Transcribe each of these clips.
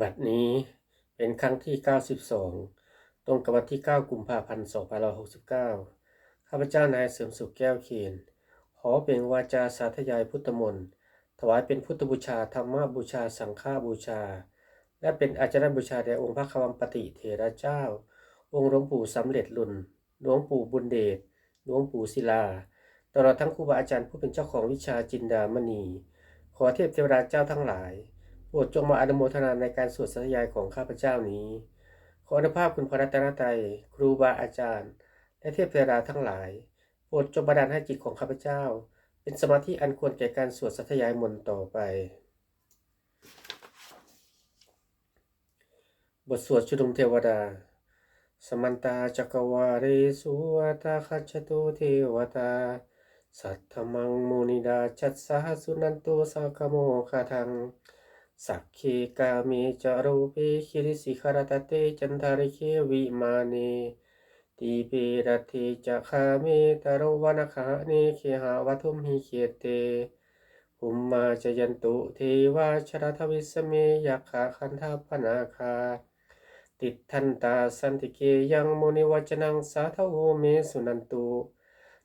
บัดนี้เป็นครั้งที่ 92 ตรงกับวันที่ 9 กุมภาพันธ์ 2569 ข้าพเจ้านายเสริมสุขแก้วเขียนขอเป็นวาจาสาธยายพุทธมนต์ ถวายเป็นพุทธบูชาธรรมบูชาสังฆบูชา และเป็นอาจารย์บูชาแด่องค์พระควัมปติเถระเจ้า องค์หลวงปู่สำเร็จลุนหลวงปู่บุญเดชหลวงปู่ศิลา ตลอดทั้งครูบาอาจารย์ผู้เป็นเจ้าของวิชาจินดามณี ขอเทพเทวดาเจ้าทั้งหลาย โปรดจงมาอนุโมทนาในการสวดสัตยายของข้าพเจ้านี้ ขออนุภาพคุณพระรัตนตรัยครูบาอาจารย์ และเทพเทวดาทั้งหลาย โปรดจงบันดาลให้จิตของข้าพเจ้า เป็นสมาธิอันควรแก่การสวดสัตยายมนต์ต่อไป บทสวดชุดมเทวดา สมันตาจักวาเรสุวตาคัจตุเทวตาสัทธมังมุนิดาจัตสาสุนันโตสักโมคาทัง สักเคกาเมจารูเปคิริสิขารตเตจันทาริเควิมาเนตีเปรตเทจะคาเมตโรวนาคาเนเคหาวัทุมหิเคเตหุมมาจยันตุเทวาชรทวิสเมยักขาคันธาปนาคา ติดทันตาสันติเกยังโมนิวัจนังสาทโวเมสุนันตุ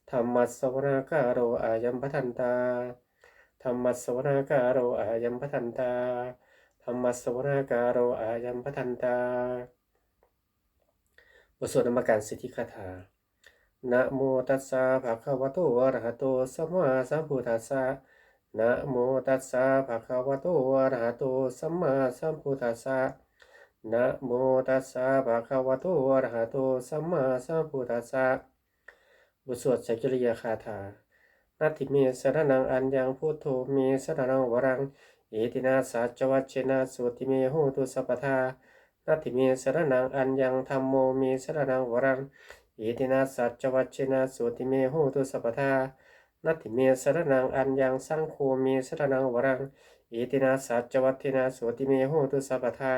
ธรรมัสสวนากาโรอายัมปทันตา ธรรมัสวนาการโรอายัมปทันตาธรรมัสวนาการโรอายัมปทันตาบทสวดนมการสิทธิคาถานะโมตัสสะภะคะวะโตอะระหะโตสัมมาสัมพุทธัสสะนะโมตัสสะภะคะวะโตอะระหะโตสัมมาสัมพุทธัสสะนะโมตัสสะภะคะวะโตอะระหะโตสัมมาสัมพุทธัสสะบทสวดสัจจริยคาถา นาทิเมสรนังอัญญังพุทโธเมสรนังวรังเอตินาสัจวัชเชนะสุติเมโหตุสัพทานาทิเมสรนังอัญญังธรรมโมเมสรนังวรังเอตินาสัจวัชเชนะสุติเมโหตุสัพทานาทิเมสรนังอัญญังสังโฆเมสรนังวรังเอตินาสัจวัชเชนะสุติเมโหตุสัพทา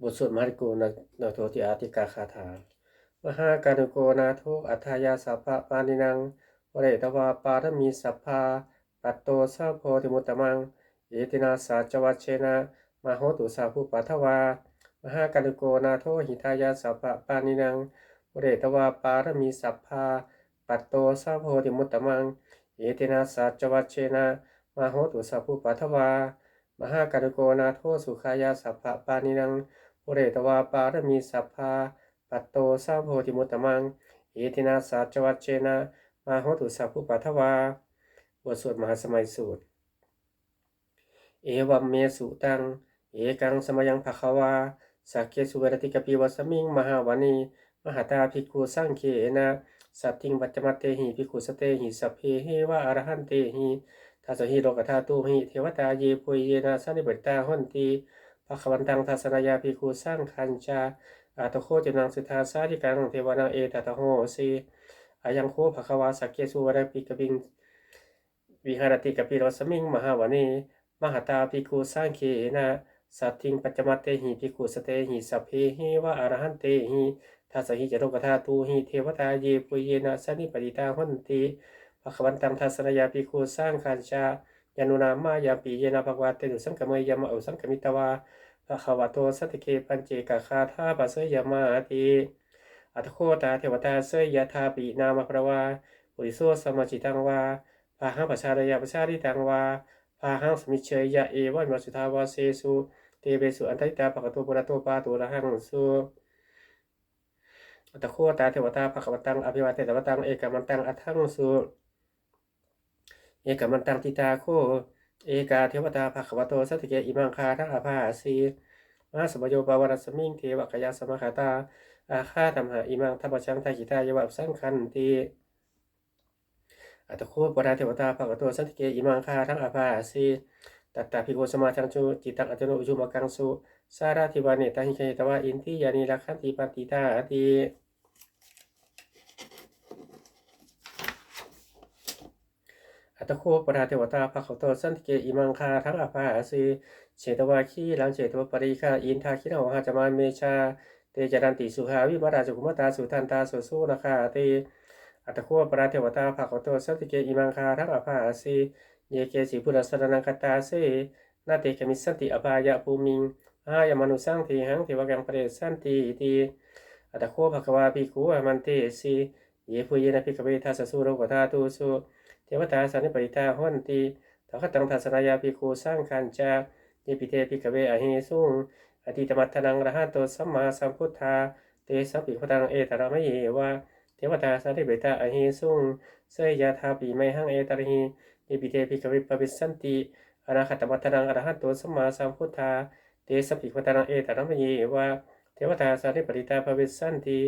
บทสวดมาริโกนานาโทติอาติกาคาถา มหาการุโกนาโทอัฏฐายาสัพพะปานินังวเรตวาปารมีสัพพาปัตโตสาโพธิมุตตมังเอตินาสาจวัชเชนะมโหตุสาภุปัทวามหาการุโกนาโทหิทายาสัพพะปานินังวเรตวาปารมีสัพพาปัตโตสาโพธิมุตตมังเอตินาสาจวัชเชนะมโหตุสาภุปัทวามหาการุโกนาโทสุขายาสัพพะปานินังปุเรตวาปารมีสัพพา ปัตโตสาโพธิมุตตมังเอตินาสาจวัชเชนะมาโหตุสัพพุปัทวาบทสวดมหาสมัยสูตร เอวัมเมสุตัง เอกังสมยังภะคะวาสักเคสุเวรติกปิวสมิงมหาวานีมหาตาภิกขุสังเคนะสัตติงปัจจมัตเตหิภิกขุสเตหิสัพเพเฮวะอรหันเตหิทัสสหิโลกธาตุหิเทวตาเยปุยเยนะสันิบตาหนตีภะคะวันตังทัสนายาภิกขุสังคัญจา อาตโคจนังสิทาสาธิกังเทวนาเอตตะโหสีอายังโคภควาสักเกสุวรปิกบิงวิหารติกปิรสมิงมหาวานีมหาตาภิกขุสังเคนะสัตถิงปัจจมัตเตหิภิกขุสเตหิสัพเพหิวะอรหันเตหิทัสหิจโรกธาตุหิเทวตาเยปุเยนะสันนิปติตาหนติภควันตังทัสนยาภิกขุสังคัญจายานุนามายาปีเยนะภควะเตตุสังกมยามะอุสังกมิตวา ภะคะวะโตสัติเคปัญเจกคาธาปัสเสยามาติอัตโคตาเทวตาเสยยะธาปินามะพระวาปุริโสสมจิตังวาพาหังปชาดยาปชาริตังวาพาหังสมิเชยยะเอวะมัสุทาวาเสสุเตเบสุอันติตาปะกะโตปุระโตปาตุระหังสุอัตโคตาเทวตาภควตังอภิวาเทตวตังเอกมันตังอัตถังสุเอกมันตังติตาโคเอกาเทวตาภควโตสัตเกอิมังคาทังอาภาสี มหาสมโยปาวรสมิงเทวกยาสมคาตา อาคาธรรมหาอิมังทัพชังทากิตายวับสังคันติอัตโคปราเทวตาภะคะวสัตติเกอิมังคาทังอาภาสีตัตตาภิโกสมาจังจุจิตังอัจโนอุจุมกังสุสาราธิวานิตังหิเคตวะอินทิยานิลักขันติปฏิตาติอัตโคปราเทวตาภะคะวะโตสันติเกอิมังคาทังอาภาสี เฉตวาคีหลังเฉตวปริคาอินทาคินาหาจามาเมชา เตจันติสุขาวิมาราจุกุมตาสุทันตาสุสุนาคาเตอัตโคปราเทวตาภะคะวะโตสัติเกอิมังคาทังอภาสีเยเกสิพุทธสรนังคตาเสนาเตกมิสันติอบายะภูมิงอายมนุสังทีหังเทวกังปเรสันติอิติอัตโคภควาภิกขุอมันเตสิเยปุเยนะภิกขเวทัสสุโรกธาตุสุเทวตาสันนิปริตาหนติทคตังทัสนายาภิกขุสังคัญจา เยปิเตภิกเวอหิสุงอติตมัตถนังระหันโตสัมมาสัมพุทธา เตสัมปิขตังเอตระมะเยวะเทวตาสันนิปริตาอหิสุงเสยยาธาปีไมหังเอตระหิเยปิเตภิกเวปวิสันติอนาคตมัตถนังระหันโตสัมมาสัมพุทธา เตสัมปิขตังเอตระมะเยวะเทวตาสันนิปริตาภวิสันติ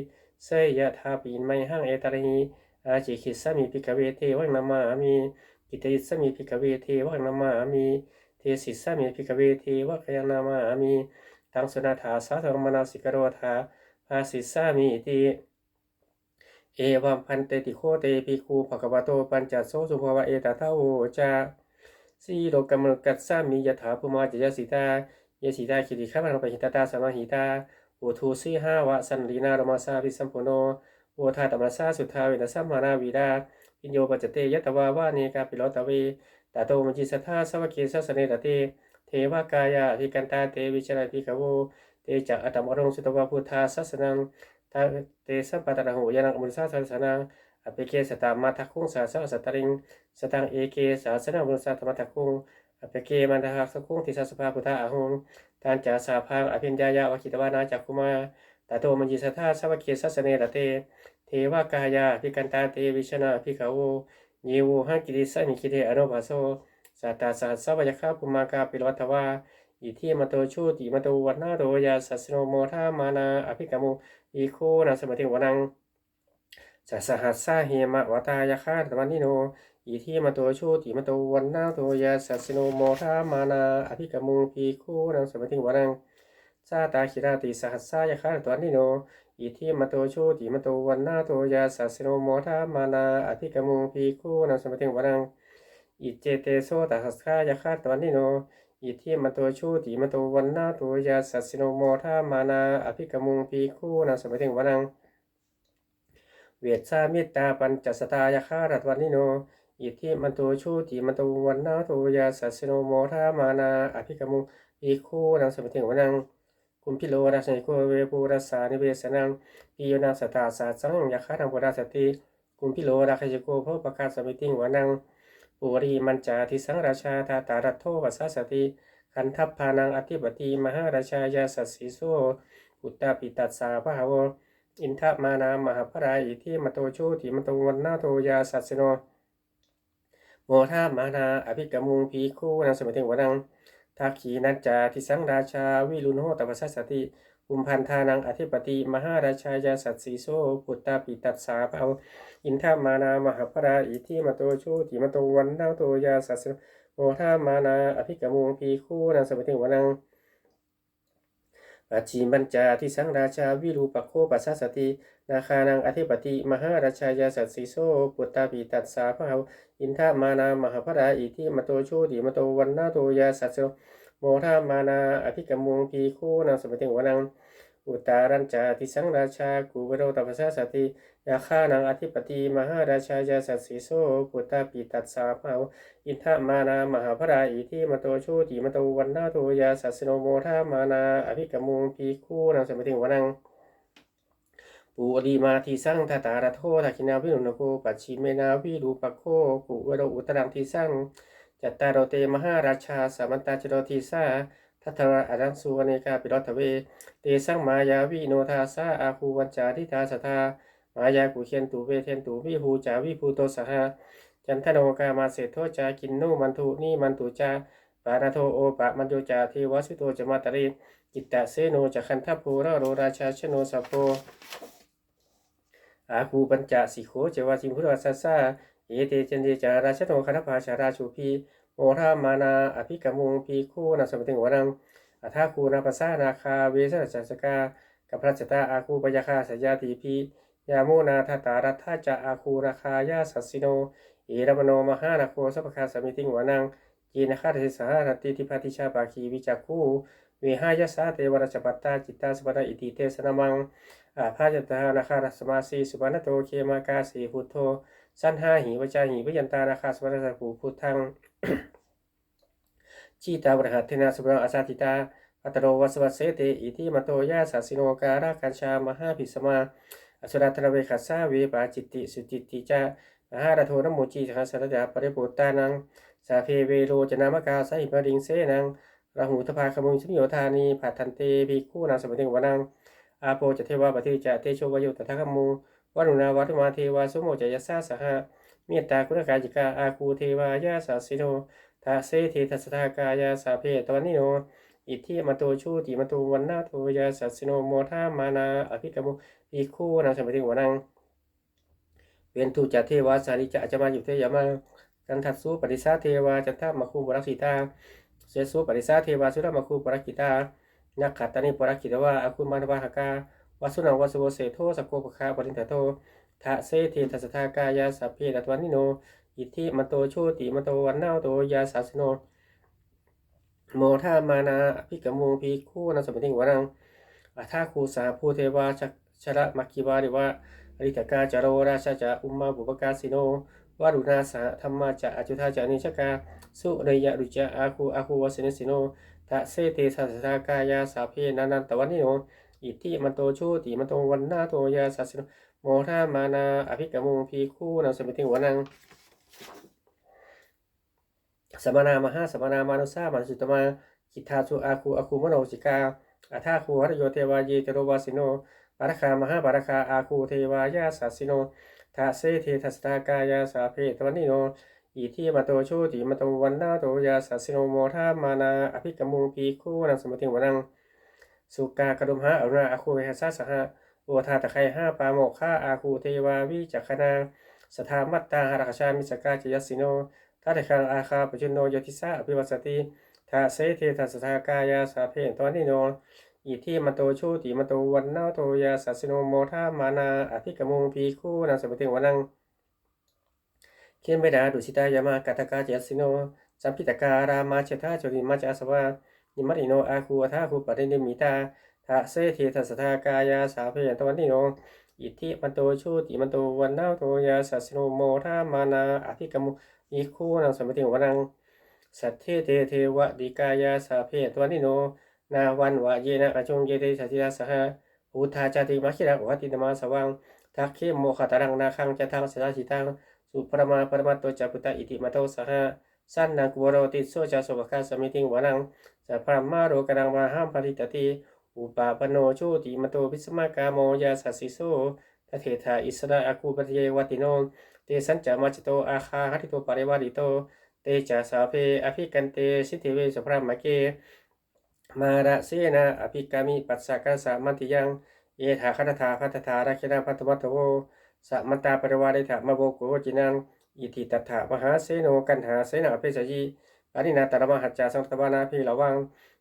เสยยะธาปีไมหังเอตระหิอาจิคิสามิภิกเวเทวังนามามิกิตยิสามิภิกเวเทวังนามามิ เทสิสามิภิกเวเทวังนามามิตังสุนาถาสาธรมนาสิกโรธาภาสิสามิติเอวัมพันเตติโคเตปิคูภควโตปัญจโสสุภวะเอตตาโอจาสีโลกมนุกัสสามิยถาภูมาจยสิตาเยสิตาคิริขันปหิตตาสมาหิตาอุทูสีหาวะสันลีนารมาสาวิสัมปุโนโอทาตมรสาสุทธาเวนัสมานาวีดาปิโยปัจจเตยตวาวาเนกาปิโลตเว ตาโตมจิสัทธาสวะเกสสเนตเตเทวากายาภิกันตาเตวิจารภิกขโวเตจักอัตมรงสุตวาพุทธาสัสนังทาเตสัมปตระหูยานังมุสาสัสนังอภิเกสตามาทักคุงสาสสัตริงสตังเอเกสาสนามุสาธรรมทักคุงอภิเกมันทหักสคุงทิสัสภาพุทธาอาหงทานจาสาพังอภิญญายาวกิตวานาจักคุมาตาโตมจิสัทธาสวะเกสสเนตเตเทวากายาพิกันตาเตวิชนาพิกาโว เยวูหังกิริสามิคิเทอนุภาโซสัตตาสัสสะวยคาปุมากาปิโลทวาอิทิมโตชูติมโตวันนาโรยาสัสโนโมทามานาอภิกามุอีโคนาสมติวนังสัสหัสสาเฮมะวตายาคาตวันนิโนอิทิมโตชูติมโตวันนาโรยาสัสโนโมทามานาอภิกามุปีโคนาสมติวนังซาตาคิราติสหัสสายาคาตวันนิโน อิทิมโตโชติมโตวันนาโตยาสัสโนโมทามานาอภิกมุงพีคู่นังสมติงวันังอิเจเตโซตัสขายาคาตวันนิโนอิทิมโตโชติมโตวันนาโตยาสัสโนโมทามานาอภิกมุงพีคู่นังสมติงวันังเวทสามิตาปัญจสตายาคาตวันนิโนอิทิมันโตชูติมันโตวันนาโตยาสัสโนโมทามานาอภิกมุงพีคู่นังสมติงวันัง คุมพิโลราชนิโกเวปูรัสานิเวสนังปิโยนาสตาสาสังยาคาทังปุราสติคุมพิโลราชนิโกพประกาศสมิติงวานังปุรีมันจาทิสังราชาทาตารัตโทวัสสติคันทัพพานังอธิปติมหาราชายาสัสสีโซอุตตาปิตัสสาพะหาวอินทมานามหาพราอิทิมโตชูติมโตวันนาโตยาสัสโนโมทามานาอภิกมุงพีคู่นังสมิติงวานัง ทักขีนัจจาทิสังราชา วิรุณโหตปัสสสติอุมพันธานังอธิปติ มหาราชายาสัตสีโซปุตตาปิตัสสาภาอินทามานามหาพราอิทิมโตชูติมโตวันนาโตยาสัสโมทามานาอภิกมุงพีคู่นังสมัติวนัง อาชีมัญจาทิสังราชาวิรูปโคปัสสสติ นาคานังอธิปติ มหาราชายาสัตสีโซปุตตาปิตัสสาภาวอินทามานามหาพราอิทิมโตชูติมโตวันนาโตยาสัสโมทามานาอภิกรมุงพีโคนังสมัติวนัง อุตารัญจาทิสังราชากูวโรตัพสสสติยาฆ่านังอธิปติมหาราชายาสัตสีโซปุตตาปิตัสสาภาวอินทามานามหาพราอิทิมโตชูติมโตวันนาโตยาสัสโนโมทามานาอภิกรมุงพีคู่นังสมัติวนังปูอดีมาทีสังทาตาระโททักินาวินุนโกปัจฉิเมนาวิรูปโคกุวโรอุตรังทีสังจัตตารโรเตมหาราชาสามันตาจโรทีสา ทัทระอรังสุวเนกาปิรทเว เตสังมายาวิโนทาสาอาคูวัญจาทิทาสทามายากุเคียนตุเวเทนตุวิภูจาวิภูโตสหะจันทโนกามาเสโทจากินนุมันทุนี่มันตุจาปานาโทโอปะมันโยจาเทวสิโตจมาตริจิตตะเสโนจคันทัพภูราโรราชาชโนสัพโพอาคูปัญจสิโขเจวาจิมพุทธสัสสะเอเตจันเดจาราชโนคณภาชาราชูพี โมทามานา อภิกมุงพีคู่นาสมติงวนังอัทาคูนาปัสสานาคาเวสจัสกากับพระจตาอาคูปยาคาสยาติพียาโมนาทตารัทาจะอาคูราคายาสัสสิโนเอรมโนมหานาโคสัพคาสมิติงวนังกีนคาเทสหารติทิพัติชาปาคีวิจักคูเวหายาสาเทวราจปัตตาจิตตาสปดาอิติเทสนามังอาภาจตานาคารสมาสีสุปานโตเคมากาสีพุทโธ สันหาหิวจาหิวยันตาราคาสวัสดิภูพุทธังชีตาบรหัตเทนาสุบรอาสาติตาอัตโรวัสวัสเสเตอิทิมโตยาสาสิโนการาคัญชามหาภิสมาอสุรัตระเวขัสสาเวปาจิตติสุจิตติจามหาระโทนโมจีทัสสะดาปริปุตตานังสาเพเวโรจนามกาสหิปริงเสนังราหูทภาคมุงชนิโยธานีผัดทันเตภิกขุนาสมติวนังอาโปจเทวาปฏิจะเตโชวายุตถาคมู วรุณาวัตมาเทวาสุโมจยสาสหะเมตตาคุณกาจิกาอาคูเทวายาสาสิโนทาเสเททัสทากายาสาเพตวันนิโน อิทธิมาโตชูติมาโตวันนาโทยาสัสิโนโมทามานาอภิกรมุอีคู่นางสมัยถึงวนังเวนตุจเทวาสาริจะจะมาอยู่เทยามากันทัสสุปริสาเทวาจันทมาคูปรักษิตาเสสุปริสาเทวาสุรมาคูปรักขิตานักขัตตานิปรักขิตวาอาคุมานวาหกา วาสุนังวาสุโวเสโทสโกปคาปรินทโททะเสเททัสทากายาสัพเพตวันนิโน อิทธิมโตโชติมโตวันนาโตยาสาสโน โมทามานาภิกมุงพีคู่นัสมติงวนังอัทาคูสาภูเทวาชชระมัคคิวาริวะอริตกาจโรราชจะอุมมาบุปกาสิโนวารุณาสาธรรมาจะอจุธาจานิชกา สุเรยรุจอาคูอาคูวสเนสิโนทะเสเตสัสสากายาสาเพนันันตวันนิโน อิทธิมันโตโชติมันโตวันนาโตยาสาสิโนโมทามานา อภิกมุงพีคู่นัสมติงวนังสมานามหาสมานามานุสามานุสุตมาคิทาสุอาคูอาคูมโนสิกาอัทาคูหรโยเทวาเยจโรวาสิโนปารคามหาปารคาอาคูเทวายาสัสิโนทาเสเททัสตากายาสาเพตวันนิโนอิทิมาโตโชติมาโตวันนาโตยาสัสิโนโมทามานา อภิกมุงปีคู่นังสมติงวนัง สุกากระดุมหาอรุณาอาคูเวหัสสะสหะโอทาตะไคห้าปาโมฆาอาคูเทวาวิจักขนาสถามัตตาหราชามิสกาจยสิโนทัตคังอาคาปจุนโนยติสาอภิวัสติทาเสเททัสทากายาสาเพตวันนิโนอิทิมโตชูติมโตวันนาโตยาสัสสิโนโมทามานาอภิกมุงพีคู่นังสมติงวนังเขียนเวดาดุสิตายามากัตกาเจสิโนสัมพิตการามาเชธาจริมาจาสวา นิมัติโนอาคูอัทาคูปรินิมิตาทาเสเททัสทากายาสาเพยตวันนิโน อิทิมโตชูติมโตวันนาโตยาสัสโนโมทามานาอภิกมุอีคูนางสมติวนังสัทเทเทเทวะดิกายาสาเพยตวันนิโน นาวันวะเยนะอจงเยเตสัติราสหะอุทาจติมัคิรักวัตินมาสวังทักเขมโมขตารังนาคังจะทังสาสิตังสุปรมาปรมัตโตจัปุตตอิติมาโตสหะสันนังกุโรติโสจาสวกาสมิติงวนัง สัพพมาโรกนังมาห้ามปริตติอุปาปโนโชติมโตพิสมากาโมยาสัสสิโสทเทธาอิสระอาคูปฏิเยวติโนเตสัญจามาจโตอาคาหติโตปริวาริโต เตจาสาเพอภิกันเตสิทธิเวสพระมะเก มาระเสนาอภิกามิปัสสะกัสสะมันติยัง เอถาคตถาพัตถาราคินาพัตมัตโตโวสัมมันตาปริวาริถามะโบโกจินังอิทิตถามหาเสโนกันหาเสนาเพชยี ปานินาตระมหัจจาสังตบานาพีระวัง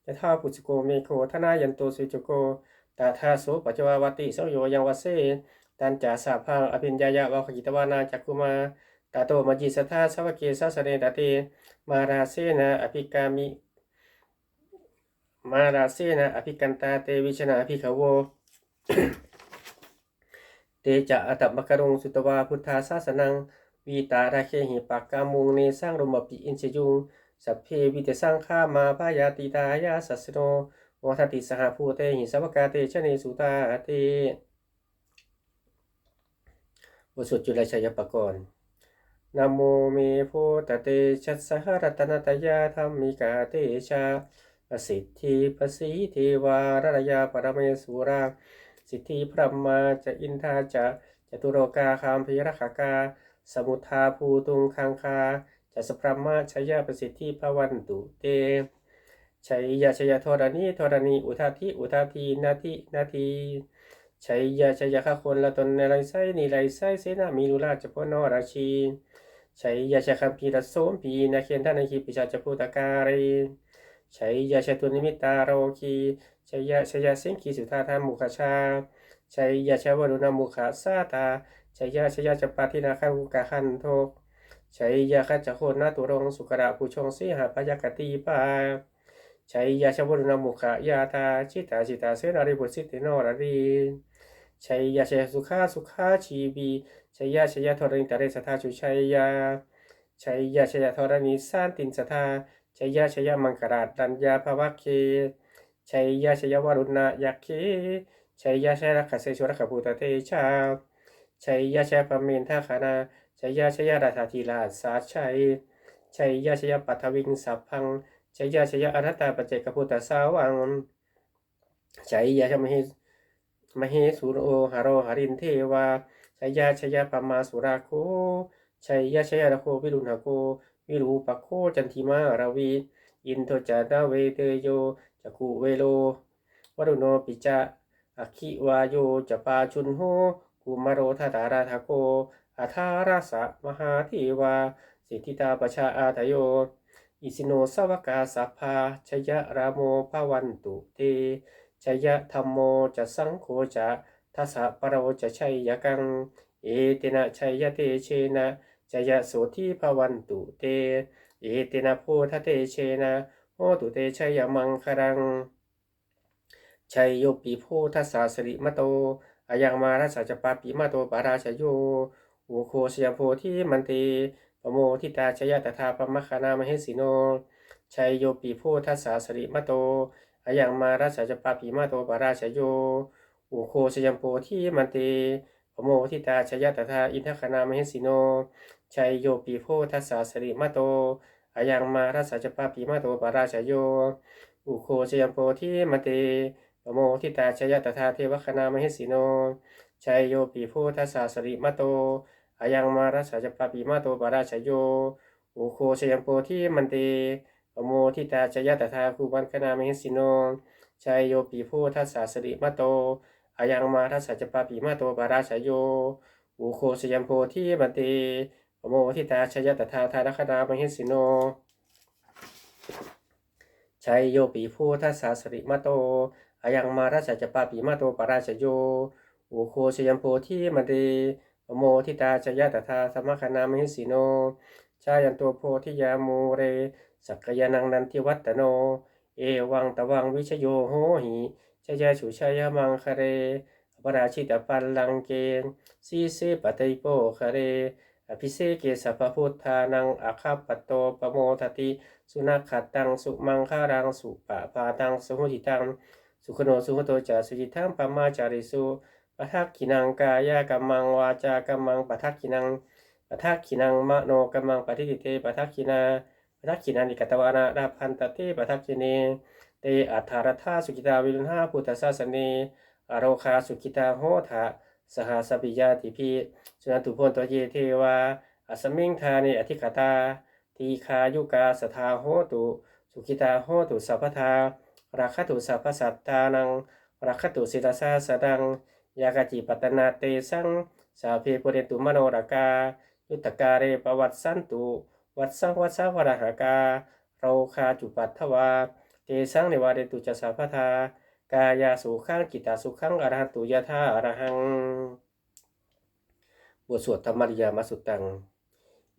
ยะท่าปุจโกเมโคทนายันโตสุจโกตาทาโสปัจวาวติสังโยยังวเสตันจาสาพังอภิญญายะวะขกิตวานาจักกุมาตาโตมจิสัทธาสวเกสัสเนตเตมาราเสนะอภิกามิมาราเสนะอภิกันตาเตวิชนะอภิขโวเตจะอัตตมกรุงสุตวาพุทธาสาสนังวีตาราเคหิปากกามุงเนสร้างรมปิอินเชยุง สัพเพวิเตสร้างข้ามาพายาติตายาสัสโนโมทติสหภูเตหิสวกาเตชเนสุตาเตบทสวดจุลชัยปกรณ์นโมเมโพตเตชัสสหรัตนตยาธรรมิกาเตชาประสิทธิประสีเทวารรยาปรเมสุราสิทธิพระมาจะอินทาจะจตุโรกาคามพิรขากา สมุทาภูตุงคังคา จะสพรมมาชยาประสิทธิพวันตุเตชัยยะชัยธรณีธรณีอุทาทิอุทาทีนาทินาทีชัยยะชัยยะข้าคนละตนในไรไซนิไรไซเสนามีนุราชพนอราชีชัยยะชัยคัมพีรโสมพีนาเคียนท่านในคีปิชาจพุตการีชัยยะชัยตุนิมิตาโรคีชัยยะชัยยะสิงคีสุธาธามุขชาชัยยะชัยวรุณมุขาสาตาชัยยะชัยยะจปาทินาคังกุกาคันโท ชัยยะขัจโคนาตุรงสุกระผู้ชงสีหาพยากติปาชัยยะชวรุณมุขายาตาชิตาชิตาเสนาริบุสิทธิโนรดีชัยยะชัยสุขาสุขาชีวีชัยยะชัยยะธรณิตาเรสทาชุชัยยะชัยยะชัยยะธรณิสันตินสทาชัยยะชัยยะมังคราดัญญาภวะเคชัยยะชัยยะวรุณะยักเคชัยยะชัยรักขเสชวรขภูตเตชาชัยยะชัยยะปเมนทาขานา ชัยยะชยยะราธาธีลาสาชัยชัยยะชยยะปัทวิงสัพพังชัยยะชยยะอรัตตาปเจกพุทธสาวังชัยยะชัยมหิมเหสุโรหารโรหรินเทวาชัยยะชยยะปมาสุราโคชัยยะชยยะระโควิรุณหโกวิรูปโคจันทิมาราวี อินโทจาตาเวเตโยจักขเวโลวรุโนปิจะอคิวาโยจปาชุนโหกุมารโรทาตาราทาโก อาทาราสะมหาเทวา สิทธิตาปชาอาทโย อิสิโนสวกาสัพพาชยะรามโมภวันตุเตชยะธรรมโมจะสังโฆจะทัสสะปะโรจะชัยยกัง เอเตนะชัยยะเตเชนะจยะโสทิภวันตุเต เอเตนะโพธเตเชนะโหตุเตชัยมังครังชัยโยปีโพทัสสะสริมโตอายังมารัสสะจปาปิมาโตปาราชโย อุโคชยโพธิมันเตปโมทิตาชยตถาปมคานามเหสิโน ชัยโยปีโพทัสสะสริมะโตอายังมารัสสะจปาปิมาโตปาราชโย อุโคชยโพธิมันเตปโมทิตาชยตถาอินทคานามเหสิโน ชัยโยปีโพทัสสะสริมะโตอายังมารัสสะจปาปิมาโตปาราชโย อุโคชยโพธิมันเตปโมทิตาชยตถาเทวคณามหิสิโนชัยโยปีโพทัสสะสริมะโต อายังมารัสสะจปาปิมาโตปาราชโยโอโคชยมโพธิมันเตปโมทิตาชยตถาคูปันคณามหิสิโนชัยโยปีโพทัสสะสริมะโตอายังมารัสสะจปาปิมาโตปาราชโยโอโคชยมโพธิมันเตปโมทิตาชยตถาทานคณามหิสิโนชัยโยปีโพทัสสะสริมะโตอายังมาราชจะปาปิมาโตปาราชโยโอโคชยัมโพธิมันเตป โมทิตาชยตถาสมคณามิสิโน ชายันโตโพธิยามูเร สักยานังนันทิวัตโน เอวังตวังวิชโยโหหิชยชุชยามังคเรปราชิตปัลลังเกนสีเสปติโปคเร อภิเศกเกสัพพุทธานังอาคาปโตปโมทติ สุนัขขัดตังสุมังคารังสุปะปาตังสุหุติตัง สุขโนสุขโตจาสุจิตังปัมมาจาริสุ ปะทักขินังกายกัมมังวาจากัมมังปะทักขินังปะทักขินังมโนกัมมังปฏิทิเตปะทักขินาปะทักขินันนิกตวานาราพันตเตปะทักขิเนเตอัฏฐารธาสุกิตาวิรุณหาพุทธศาสเนอโรคาสุกิตาโหทะสหสปิยาติพีสุนันตุพนตัวเยเทวาอสมิงทานิอธิคตาทีคายุกาสทาโหตุสุขิตาโหตุสัพพทาราคตุสัพพสัตตานังราคตุศิรสาสดัง ยากจิปัตนาเตสังสาเพปุเรตุมโนรากา ยุตกาเรปวัตสันตุวัดสังวัดสาวรหากาเราคาจุปัตถวาเตสังในวาเรตุจสัพพทากายาสุขังกิตาสุขังอรหันตุยะธาอรหังบทสวดธรรมริยามาสุตัง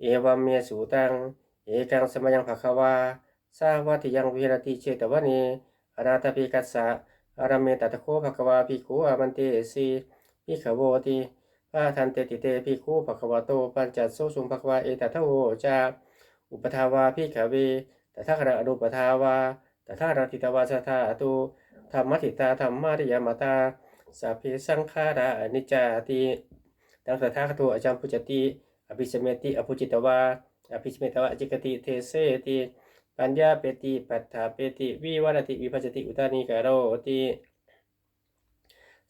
เอวัมเมสุตัง เอกังสมยังภควาสาวัติยังวิรติเชตวนีอนาตปิกัสสะ อารามเมตตะโคภควาภิกขุอามันเตสีภิขโวติพาทันเตติเตภิกขุภควาโตปัญจโสสุงภควาเอตทโวจาอุปทาวาภิขเวตถาคณะอนุปทาวาตถาราติตวาสทาตุธรรมทิตาธรรมาริยมตาสัพเพสังขาราอนิจจาติดังตถาคตอาจารย์พุจติอภิสเมติอภุจิตวาอภิสเมตวะจิกติเทเสติ ปัญญาเปติปัฏฐาเปติวิวัรติวิภัจติอุตานิกาโรติ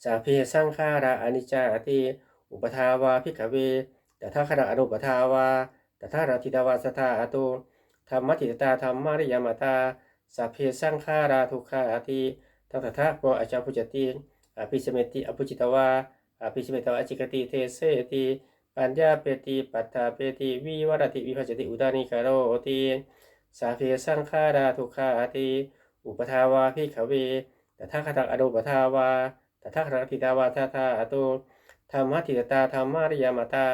สัพเพสังขาราอนิจจาติอุปทาวาภิกขเวตถาคณะอนุปทาวาตถาราธิตาวาสทาตุธรรมทิตาธรรมาริยมตาสัพเพสังขาราทุกขาติทัตถะโกอาจารพุจติอภิสเมติอภุจิตวาอภิสเมตวะจิกติเทเสติปัญญาเปติปัฏฐาเปติวิวัรติวิภัจติอุตานิกาโรติ สาเพสังขาราทุกขาติอุปทาวาภิขเวแต่ถาคตังอนุปทาวาแต่ถาคตังทิตาวาทาทาอตุธรรมทิตตาธรรมาริยมตา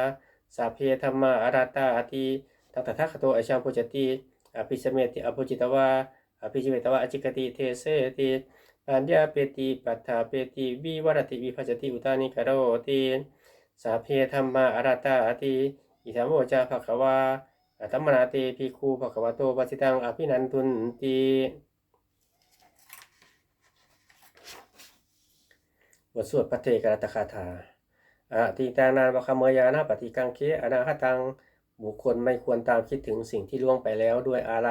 สัพเพธรรมาอาราตาอติตัตถะคโตอชาพุจติอภิสเมติอภุจิตวาอภิสเมตวะจิกติเทเสติปัญญาเปติปัฏฐาเปติวิวรติวิภัจจติอุตานิกโรติสาเพธรรมาอารัตตาติอิธรรมโมจาภควา อัตมนาเตภิกขุภควโตปัสิตังอภินันทุนติบทสวดพระเทกรตคาถาอะติตานานวคเมยานาปฏิกังเคอนาคตังบุคคลไม่ควรตามคิดถึงสิ่งที่ล่วงไปแล้วด้วยอะไร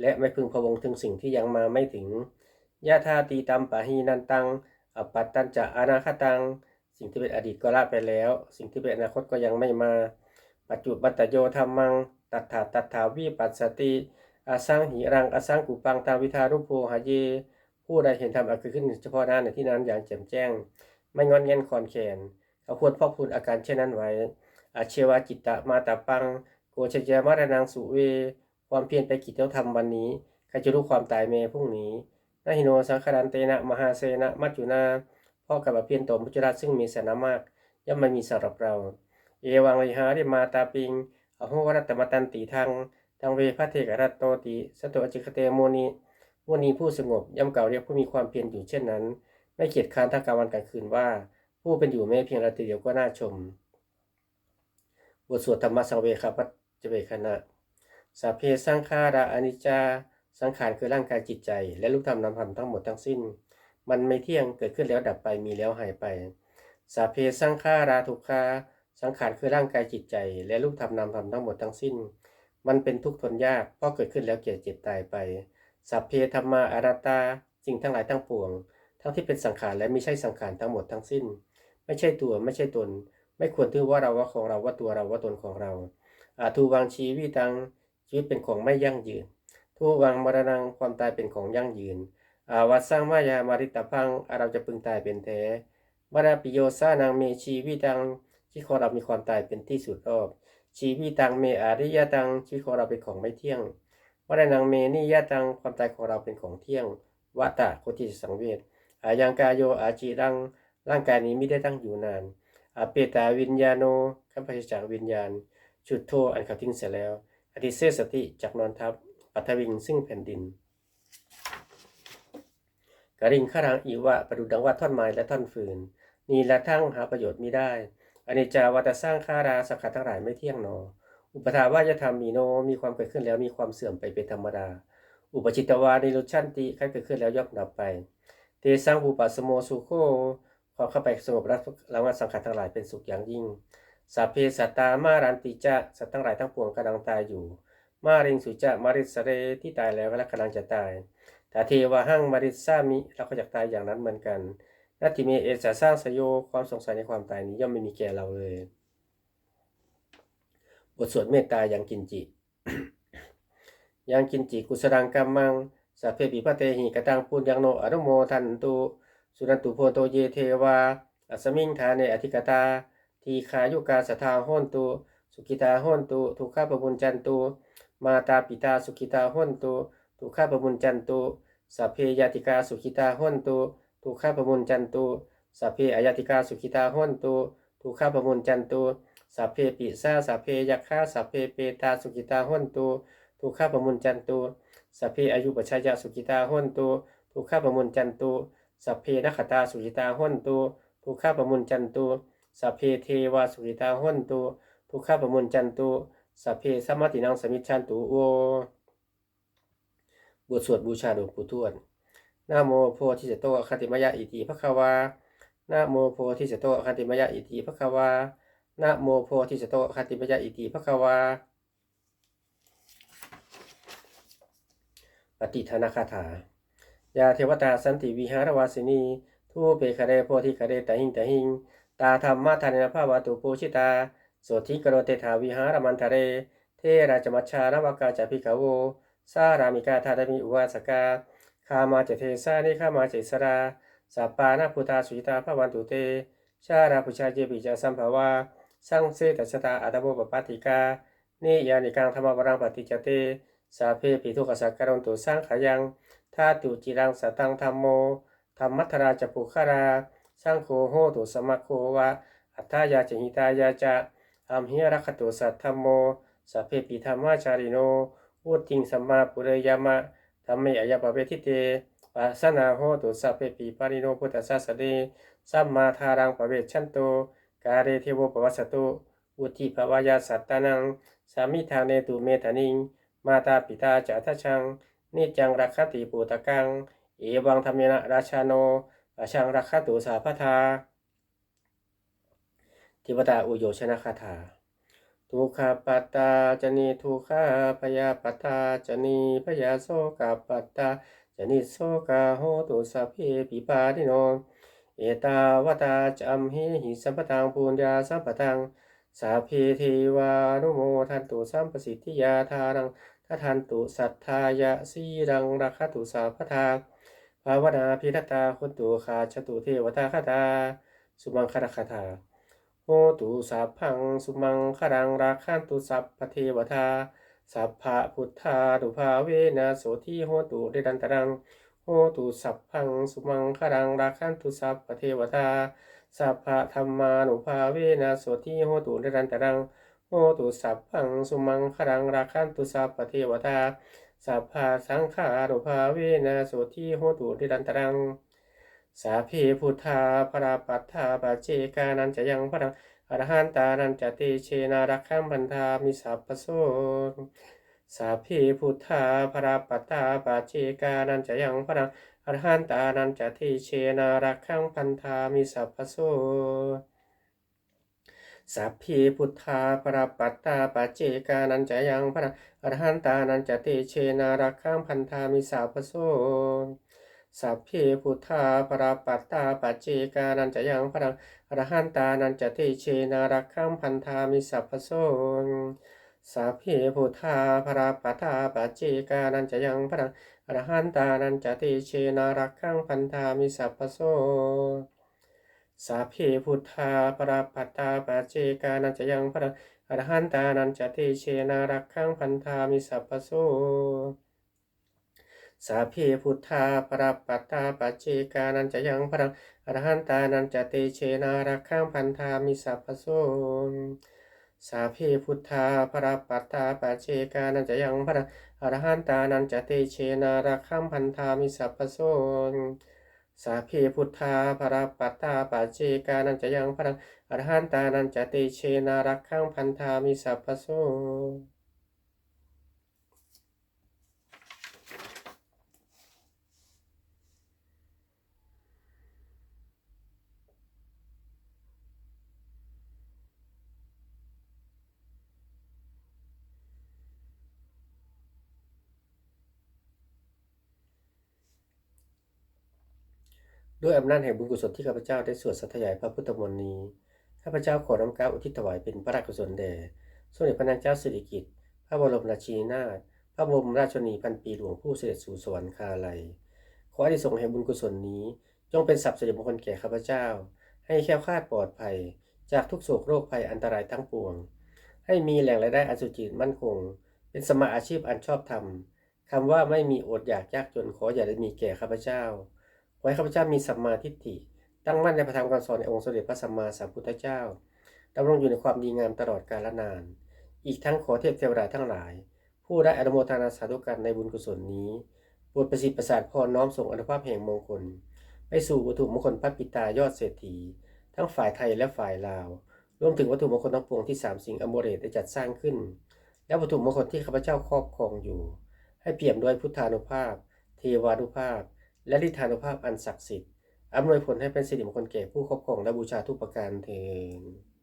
และไม่พึงพะวงถึงสิ่งที่ยังมาไม่ถึงยะธาตีตัมปะหีนันตังอปัตตัญจะอนาคตัง สิ่งที่เป็นอดีตก็ละไปแล้ว สิ่งที่เป็นอนาคตก็ยังไม่มา ปัจจุบัตโยธรรมัง ตัฏฐาตัฏฐาวิปัสสติอาสังหิรังอาสังกุปังตาวิทารุโพหะเย ผู้ใดเห็นธรรมอันเกิดขึ้นเฉพาะหน้าในที่นั้นอย่างแจ่มแจ้ง ไม่งอนเงียนคอนแขนเขาควรพอกพูนอาการเช่นนั้นไว้อาเชวาจิตตะมาตาปัง โกชเจมารนังสุเว ความเพียรไปกิจธรรมวันนี้ใครจะรู้ความตายเมพรุ่งนี้นาหิโนสังคารันเตนะมหาเสนะมัจจุนาพ่อกับเพียรตมพุจราซึ่งมีสนามากย่อมไม่มีสำหรับเรา เอวังวิหาริมาตาปิง อโหวรัตมตันติทังทังเวพระเทกรัตโตติสตโตอจิคเตโมนีมุนีผู้สงบย่อมเก่าเรียกผู้มีความเพียรอยู่เช่นนั้น ไม่เกียจค้านทั้งกลางวันกลางคืนว่า ผู้เป็นอยู่แม้เพียงราตรีเดียวก็น่าชม บทสวดธรรมสังเวคปัจเจเวคณะสัพเพสังขาราอนิจจาสังขารคือร่างกายจิตใจ และรูปธรรมนามธรรมทั้งหมดทั้งสิ้น มันไม่เที่ยงเกิดขึ้นแล้วดับไปมีแล้วหายไปสัพเพสังขาราทุกขา สังขารคือร่างกายจิตใจ และรูปธรรมนามธรรมทั้งหมดทั้งสิ้น มันเป็นทุกข์ทนยากเพราะเกิดขึ้นแล้วเกิดเจ็บตายไป สัพเพธรรมาอารัตตาสิ่งทั้งหลายทั้งปวง ทั้งที่เป็นสังขารและไม่ใช่สังขารทั้งหมดทั้งสิ้น ไม่ใช่ตัวไม่ใช่ตน ไม่ควรถือว่าเราว่าของเราว่าตัวเราว่าตนของเราอาทูวังชีวิตังชีวิตเป็นของไม่ยั่งยืนทูวังมรณงความตายเป็นของยั่งยืนอาวัตสร้างมายามาริตาพังเราจะพึงตายเป็นแท้วราปิโยซานังเมชีวิตัง ที่ของเรามีความตายเป็นที่สุดรอบชีวิตังเมอาริยตังชีวิตของเราเป็นของไม่เที่ยงวรานังเมนิยตังความตายของเราเป็นของเที่ยงวัตตะโคติสังเวชอายังกายโยอาจีรังร่างกายนี้ไม่ได้ตั้งอยู่นานอาเปตาวิญญาโนข้าพเจ้ากวิญญาณ จุดโทอันเขาทิ้งเสียแล้ว อธิเสสติจากนอนทับปัทวิงซึ่งแผ่นดินกริงข้ารังอีวะประดุดังว่าท่อนไม้และท่อนฟืน นี่ละทั้งหาประโยชน์มิได้ อนิจจาวัตสร้างข้าราสักขะทั้งหลายไม่เที่ยงหนอ อุปทาวาจะทำมีโนมีความเกิดขึ้นแล้วมีความเสื่อมไปเป็นธรรมดา อุปจิตวานิรุชันติขั้นเกิดขึ้นแล้วย่อมดับไป เตสังภูปัสโมสุโคความเข้าไปสงบรักละงัสังขารทั้งหลายเป็นสุขอย่างยิ่งสัพเพสัตตามารันติจะสัตว์ทั้งหลายทั้งปวงกำลังตายอยู่ มาริงสุจะมาริสเรที่ตายแล้วและกำลังจะตายแต่เทวะหังมาริสามิเราก็อยากตายอย่างนั้นเหมือนกัน นัตติเมเอจะสร้างสยโยความสงสัยในความตายนี้ย่อมไม่มีแก่เราเลย บทสวดเมตตาอย่างกินจิ ยังกินจิกุสรังกัมมังสัพเพปิพะเตหิกตังปุญญังโนอนุโมทันตุสุนันตุโพโตเยเทวาอัสมิงทาเนอธิกตา ทีขายุกาสทาโหนตุสุกิตาโหนตุทุกขาปบุญจันตุมาตาปิตาสุกิตาโหนตุทุกขาปบุญจันตุสัพเพยติกาสุขิตาโหนตุ ทุกขาปบุญจันตุสัพเพอายติกาสุขิตาโหนตุทุกขาปบุญจันตุสัพเพปิสาสัพเพยักขาสัพเพเปตาสุขิตาโหนตุทุกขาปบุญจันตุสัพเพอายุปชัยยะสุขิตาโหนตุทุกขาปบุญจันตุสัพเพนักขตาสุขิตาหนตุทุกข้าปมุนจันตุสัพเพเทวาสุขิตาหนตุทุกข้าปมุนจันตุสัพเพสัมมตินังสมิชันตุโอบทสวดบูชาหลวงปู่ทวด นะโมโพธิสตโตคติมยะอิติภควานะโมโพธิสตโตคติมยะอิติภควานะโมโพธิสตโตคติมยะอิติภควาปฏิทนาคาถายาเทวตาสันติวิหารวาสินีทูเปคเรโพธิคเรตหิงตหิง ตาธรรมะทานนภาวตุปูชิตาโสธิกโรเตถาวิหารมันทะเร เทราจมัชชารวกาจพิกาโว สารามิกาธาตมิอุวาสกา คามาเจเทสานิขามาเจสราสัปปานาพุทาสุจิตาภวันตุเต ชาราพุชาเจปิจาสัมภาวาสังเสตชะตาอัตโบปปติกานิยานิกังธรรมวรังปฏิจเต สาเพปิทุกสักการนตุสร้างขายังธาตุจิรังสตังธรรมโมธรรมัทราจะปุคาราสังโฆโหตุสมัคโควะอัตายาจหิตายาจะอัมหิรักตุสัทธรรมโมสัพเพปิธรรมาจาริโนอุติงสัมมาปุเรยามะ ธรรมะอายปะเวทิเตปัสนาโหตุสัพเพปีปาริโนพุทธสสะเดสัมมาทารังปะเวชันโต กาเรเทโวปวัสสตุอุทิภวายาสัตตานัง สามิทางเนตุเมธานิง มาตาปิตาจาทัชชัง นิจังรักขติปูตะกัง เอวังธรรมเนะราชาโนราชังรักขตุสาพทาทิวตาอุโยชนะคาถา ทุกขปัตตาจนีทุกขาพยาปัตตาจนีพยาโสกาปัตตาจนิโสกาโหตุสัพเพปิปาทิโนเอตาวตาจัมหิหิสัมปตังปุญญาสัมปตังสาเพเทวานุโมทันตุสัมปสิทธิยาทารังทัทันตุสัทธายะสีรังรักขตุสาพทาภาวนาพิรตาคุตุขาชตุเทวตาคตาสุมังคารคาถา โหตุสัพพังสุมังครังราคันตุสัพพเทวทา สัพพะพุทธาดุภาเวนะโสทีโหตุเดดันตรังโหตุสัพพังสุมังครังราคันตุสัพพเทวตาสัพพะธรรมานุภาเวนะโสทีโหตุเดรันตรังโหตุสัพพังสุมังครังราคันตุสัพพเทวตาสัพพะสังขารุภาเวนะโสทีโหตุเดรันตรัง สาเพพุทธาปราปัตถาปาเจกานันจะยังพรังอรหันตานันจะเตเชนารักขัมพันธามิสัพพโสสาเพพุทธาปราปัตถาปาเจกานันจะยังพรังอรหันตานันจะเตเชนารักขัมพันธามิสัพพโสสัพเพพุทธาปราปัตตาปาเจกานันจะยังพรังอรหันตานันจะเตเชนารักขัมพันธามิสัพพโส สัพเพพุทธาปราปัตตาปัจเจกานันจะยังพรังอรหันตานันจะเตเชนารักขัมพันธามิสัพพโสสัพเพพุทธาปราปัตตาปัจเจกานันจะยังพรังอรหันตานันจะเตเชนารักขัมพันธามิสัพพโสสัพเพพุทธาปราปัตตาปัจเจกานันจะยังพรังอรหันตานันจะเตเชนารักขัมพันธามิสัพพโส สาเพพุทธาปรปัตตาปัจเจกานันจะยังพรังอรหันตานันจะเตเชนารักขังพันธามิสัพพโสสาเพพุทธาปรปัตตาปัจเจกานันจะยังพรังอรหันตานันจะเตเชนารักขังพันธามิสัพพโสสาเพพุทธาปรปัตตาปัจเจกานันจะยังพรังอรหันตานันจะเตเชนารักขังพันธามิสัพพโส ด้วยอำนาจแห่งบุญกุศลที่ข้าพเจ้าได้สวดสัตยายพระพุทธมนต์นี้ข้าพเจ้าขอน้อมเกล้าอุทิศถวายเป็นพระราชกุศลแด่สมเด็จพระนางเจ้าสิริกิติ์พระบรมราชินีนาถพระบรมราชชนีพันปีหลวงผู้เสด็จสู่สวรรคาลัยขออนิสงส์แห่งบุญกุศลนี้ จงเป็นสัพย์สิริมงคลแก่ข้าพเจ้า ให้แคล้วคลาดปลอดภัย จากทุกโศกโรคภัยอันตรายทั้งปวง ให้มีแหล่งรายได้อันสุจิตมั่นคง เป็นสมมาอาชีพอันชอบธรรมคำว่าไม่มีอดอยากยากจนขออย่าได้มีแก่ข้าพเจ้า ให้ข้าพเจ้ามีสัมมาทิฏฐิ ตั้งมั่นในพระธรรมคำสอนในองค์สมเด็จพระสัมมาสัมพุทธเจ้าดำรงอยู่ในความดีงามตลอดกาลนาน อีกทั้งขอเทพเทวดาทั้งหลาย ผู้ได้อนุโมทนาสาธุการในบุญกุศลนี้โปรดประสิทธิ์ประสาทพรน้อมส่งอนุภาพแห่งมงคล ไปสู่วัตถุมงคลพระปิตายอดเศรษฐี ทั้งฝ่ายไทยและฝ่ายลาว รวมถึงวัตถุมงคลทั้งปวงที่สามสิ่งอโมเรตได้จัดสร้างขึ้น และวัตถุมงคลที่ข้าพเจ้าครอบครองอยู่ ให้เปี่ยมด้วยพุทธานุภาพ เทวานุภาพ และฤทธานุภาพอันศักดิ์สิทธิ์อำนวยผลให้เป็นสิริมงคลแก่ผู้ครอบครองและบูชาทุกประการเทอ